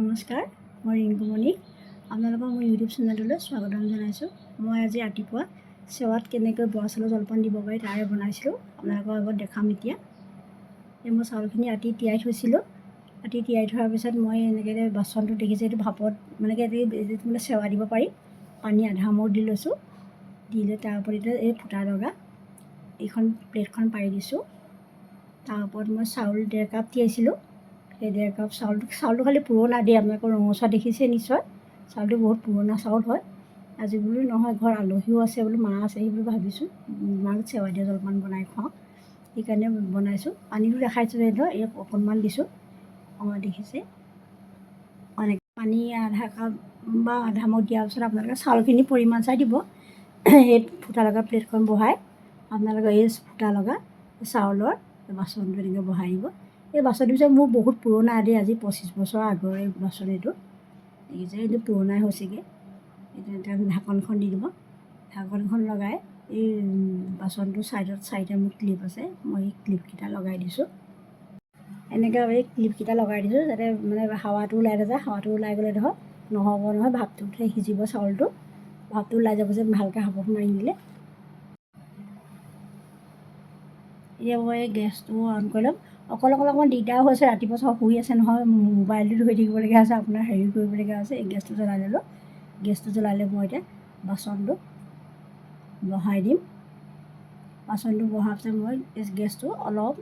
নমস্কাৰ মই ৰিংকুমণি আপোনালোকৰ মোৰ ইউটিউব চেনেলটোলৈ স্বাগতম জনাইছোঁ। মই আজি ৰাতিপুৱা চেৱাত কেনেকৈ বৰা চাউলৰ জলপান দিব পাৰি তাৰে বনাইছিলোঁ। আপোনালোকৰ আগত দেখাম এতিয়া। এই মই চাউলখিনি ৰাতি তিয়াই থৈছিলোঁ। ৰাতি তিয়াই থোৱাৰ পিছত মই এনেকৈ বাচনটো দেখিছে এইটো ভাপত মানে কি মানে চেৱা দিব পাৰি। পানী আধা মূৰ দি লৈছোঁ। দি লৈ তাৰ ওপৰত এই ফুটা লগা এইখন প্লেটখন পাৰি দিছোঁ। তাৰ ওপৰত মই চাউল ডেৰ কাপ তিয়াইছিলোঁ। সেই ডেৰ কাপ চাউলটো চাউলটো খালি পুৰণা দিয়ে আপোনালোকৰ ৰঙচুৱা দেখিছে নিশ্চয়। চাউলটো বহুত পুৰণা চাউল হয়। আজি বোলো নহয়, ঘৰত আলহীও আছে বোলো, মা আছে সেই বুলি ভাবিছোঁ। মাক চেৱা দিয়া জলপান বনাই খুৱাওঁ। সেইকাৰণে বনাইছোঁ। পানীটো দেখাইছোঁ ধৰ এই অকণমান দিছোঁ। অঁ, দেখিছে। অনেক পানী আধা কাপ বা আধা মগ দিয়াৰ পিছত আপোনালোকে চাউলখিনি পৰিমাণ চাই দিব। সেই ফুটা লগা প্লেটখন বহাই, আপোনালোকে এই ফুটা লগা চাউলৰ বাচনটো এনেকৈ বহাই দিব। এই বাচনটো পিছত মোৰ বহুত পুৰণা দেই আজি পঁচিছ বছৰ আগৰ এই বাচন এইটো দেখিছে এইটো পুৰণাই হৈছেগৈ। এইটো এতিয়া ঢাকনখন দি দিব। ঢাকনখন লগাই এই বাচনটোৰ ছাইডত চাৰিটা মোৰ ক্লিপ আছে। মই এই ক্লিপকেইটা লগাই দিছোঁ। এনেকৈ এই ক্লিপকেইটা লগাই দিছোঁ যাতে মানে হাৱাটো ওলাই নাযায়। হাৱাটো ওলাই গ'লে ধৰক নহ'ব নহয় ভাপটো উঠে সিজিব চাউলটো। ভাপটো ওলাই যাব যে ভালকৈ হাবক মাৰি দিলে। এতিয়া মই গেছটো অন কৰি ল'ম অকল অকল অকণমান দিগদাৰ হৈছে ৰাতিপুৱা চব শুই আছে নহয় মোবাইলটো ধৰি থাকিবলগীয়া হৈছে আপোনাৰ হেৰি কৰিবলগীয়া হৈছে এই গেছটো জ্বলাই ল'লোঁ। গেছটো জ্বলালে মই এতিয়া বাচনটো বহাই দিম। বাচনটো বহাৰ পিছত মই গেছটো অলপ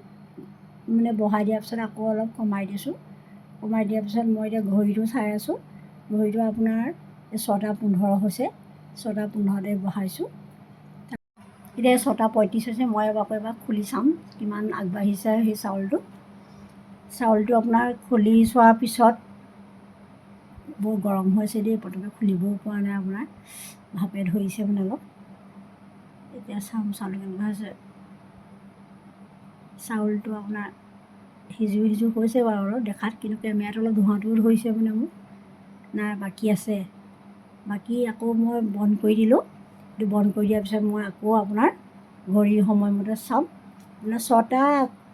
মানে বহাই দিয়াৰ পিছত আকৌ অলপ কমাই দিছোঁ। কমাই দিয়াৰ পিছত মই এতিয়া ঘড়ীটো চাই আছোঁ। ঘড়ীটো আপোনাৰ ছটা পোন্ধৰ হৈছে ছটা পোন্ধৰতে বহাইছোঁ। এতিয়া ছটা পঁয়ত্ৰিছ হৈছে মই আকৌ এবাৰ খুলি চাম কিমান আগবাঢ়িছে সেই চাউলটো। চাউলটো আপোনাৰ খুলি চোৱাৰ পিছত বৰ গৰম হৈছে দেই পটককৈ খুলিবও পৰা নাই আপোনাৰ ভাপে ধৰিছে মানে অলপ। এতিয়া চাম চাউলটো কেনেকুৱা হৈছে। চাউলটো আপোনাৰ সিজু সিজু হৈছে বাৰু অলপ দেখাত কিন্তু কেমেৰাত অলপ ধোঁৱাটোও ধৰিছে মানে মোক নাই বাকী আছে। বাকী আকৌ মই বন্ধ কৰি দিলোঁ। এইটো বন্ধ কৰি দিয়াৰ পিছত মই আকৌ আপোনাৰ ঘড়ীৰ সময়মতে চাম। মানে ছটা,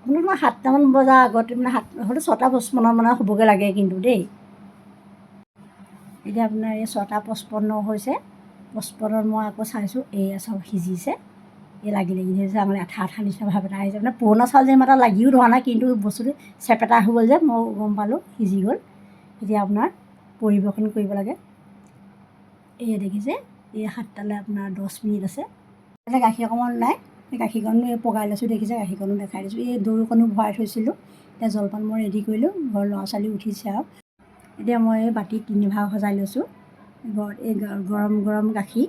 কোনো তোমাৰ সাতটামান বজাৰ আগতে মানে সাত, হয়তো ছটা পঁচপন্ন মানে হ'বগৈ লাগে কিন্তু দেই। এতিয়া আপোনাৰ এই ছটা পঁচপন্ন হৈছে পঁচপন্নত মই আকৌ চাইছোঁ এয়া চাউল সিজিছে। এই লাগি লাগি ধৰিছে মানে আঠা আঠা নিচিনা ভাৱ এটা আহিছে। মানে পুৰণা চাউল যে এটা লাগিও ধৰা নাই, কিন্তু বস্তুটো চেপেটা হৈ গ'ল যে, মই গম পালোঁ, সিজি গ'ল। এতিয়া আপোনাৰ পৰিৱেশন কৰিব লাগে। এয়া দেখিছে এই সাতটালৈ আপোনাৰ দহ মিনিট আছে। এতিয়া গাখীৰ অকণমান নাই সেই গাখীৰকণো এই পগাই লৈছোঁ দেখিছে গাখীৰকণো দেখাই দিছোঁ। এই দৈকণো ভৰাই থৈছিলোঁ। এতিয়া জলপান মই ৰেডি কৰিলোঁ, ঘৰৰ ল'ৰা ছোৱালী উঠিছে আৰু। এতিয়া মই এই বাতি তিনিভাগ সজাই লৈছোঁ। ঘৰত এই গৰম গৰম গাখীৰ,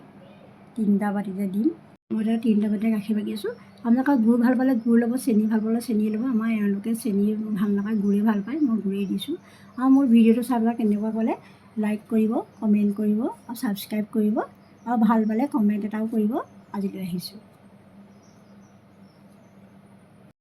তিনিটা বাতিতে দিম। মই এতিয়া তিনিটা বাতিতে গাখীৰ বাকি আছোঁ। আপোনালোকে গুড় ভালো পালে গুড় ল'ব, চেনি ভালো পালে চেনি ল'ব। আমাৰ এওঁলোকে চেনি ভালো নাপায় গুড়েই ভালো পায়, মই গুড়েই দিছোঁ। আৰু মোৰ ভিডিঅ'টো চাই পেলাই কেনেকুৱা ক'লে লাইক কৰিব কমেণ্ট কৰিব আৰু ছাবস্ক্ৰাইব কৰিব। আৰু ভাল পালে কমেণ্ট এটাও কৰিব। আজিলৈ আহিছোঁ।